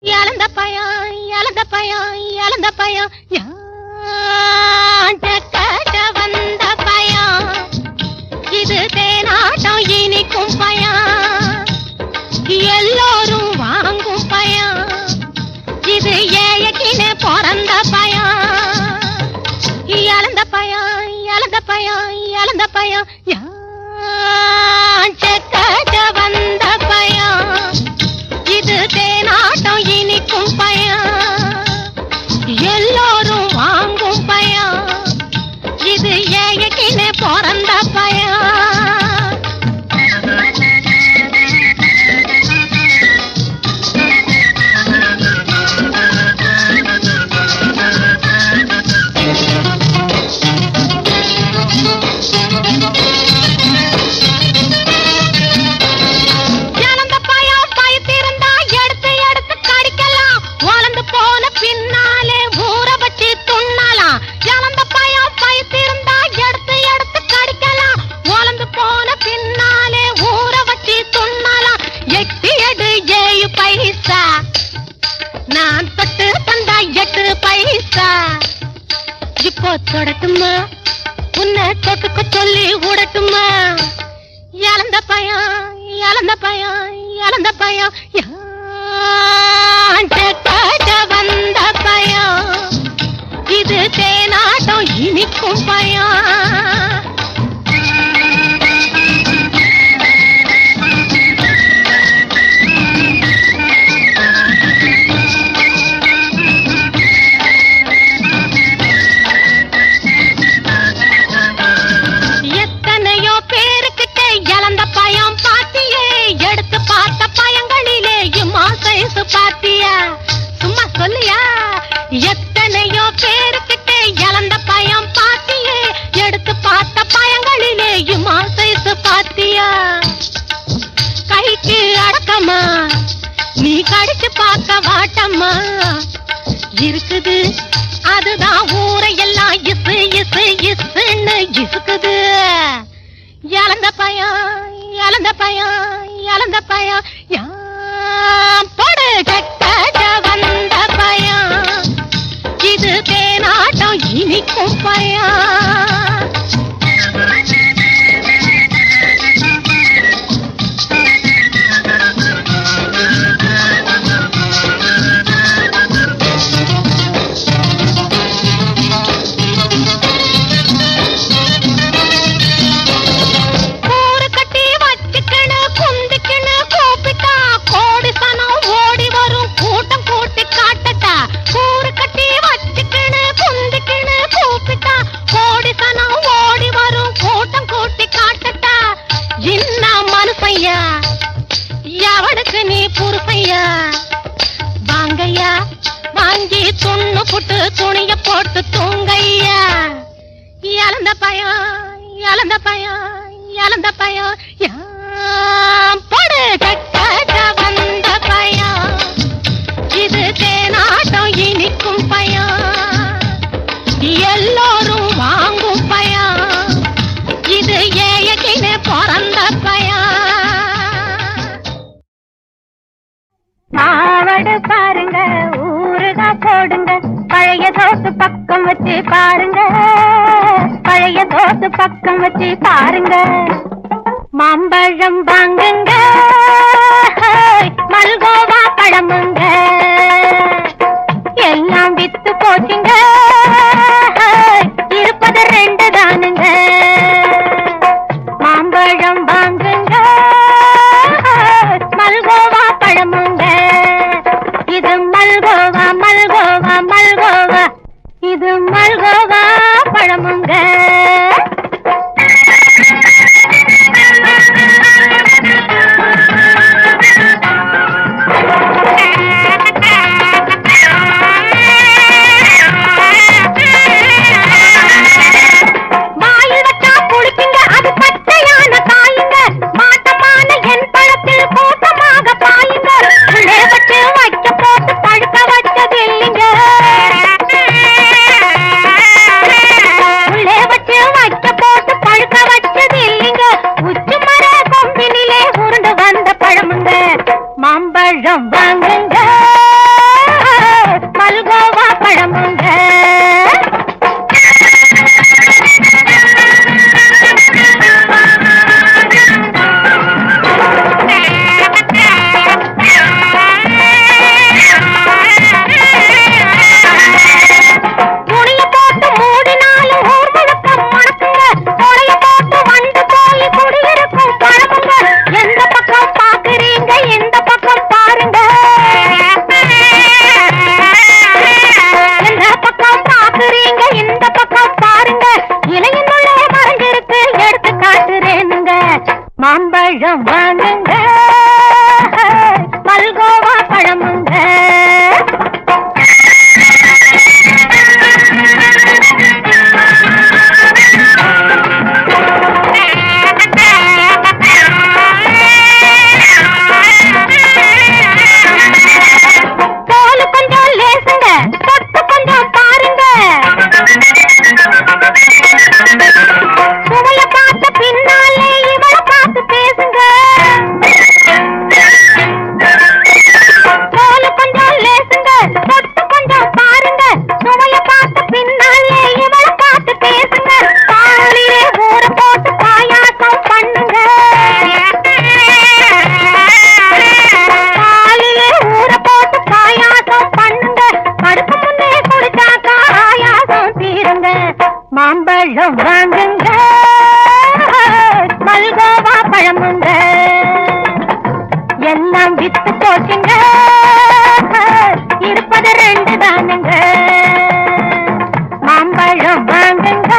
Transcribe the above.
இழந்த பயம் இழந்த பயம் இழந்த பயம். யாண்ட கட வந்த பயம்? இது தேனாட்டம் இனிக்கும் பயம். எல்லோரும் வாங்கும் பயம். இது ஏயக்கின பிறந்த பயம். இழந்த பயம் இழந்த பயம் இழந்த பயம். யாண்ட கட இப்போ தொடட்டுமா உன்னை தொட்டுக்க சொல்லி விடட்டுமா இழந்த பயம் இழந்த பயம் இழந்த பயம் வாட்டம்மா நீ கடிச்சு பார்க்க வாட்டம்மா. இருக்குது. அதுதான் ஊரையெல்லாம் இசு இசு இசுன்னு இசுக்குது. இழந்த பயம் இழந்த பயம் இழந்த பயம் யாம் படு கட்ட வந்த பயம் இது தேனாட்டம் இனிக்கும் பயம் வாங்கி துண்ணு புட்டு துணிய போட்டு தூங்கையா இழந்த பயம் இழந்த பயம் இழந்த பயம். யாம் படு கட்ட போடுங்க. பழைய தோசு பக்கம் வச்சு பாருங்க. பழைய தோசு பக்கம் வச்சு பாருங்க. மாம்பழம் வாங்குங்க. மாம்பழம் வாங்குங்க பார்த்து போட்டுங்க இருப்பது ரெண்டு தானுங்க. மாம்பழம் வாங்குங்க.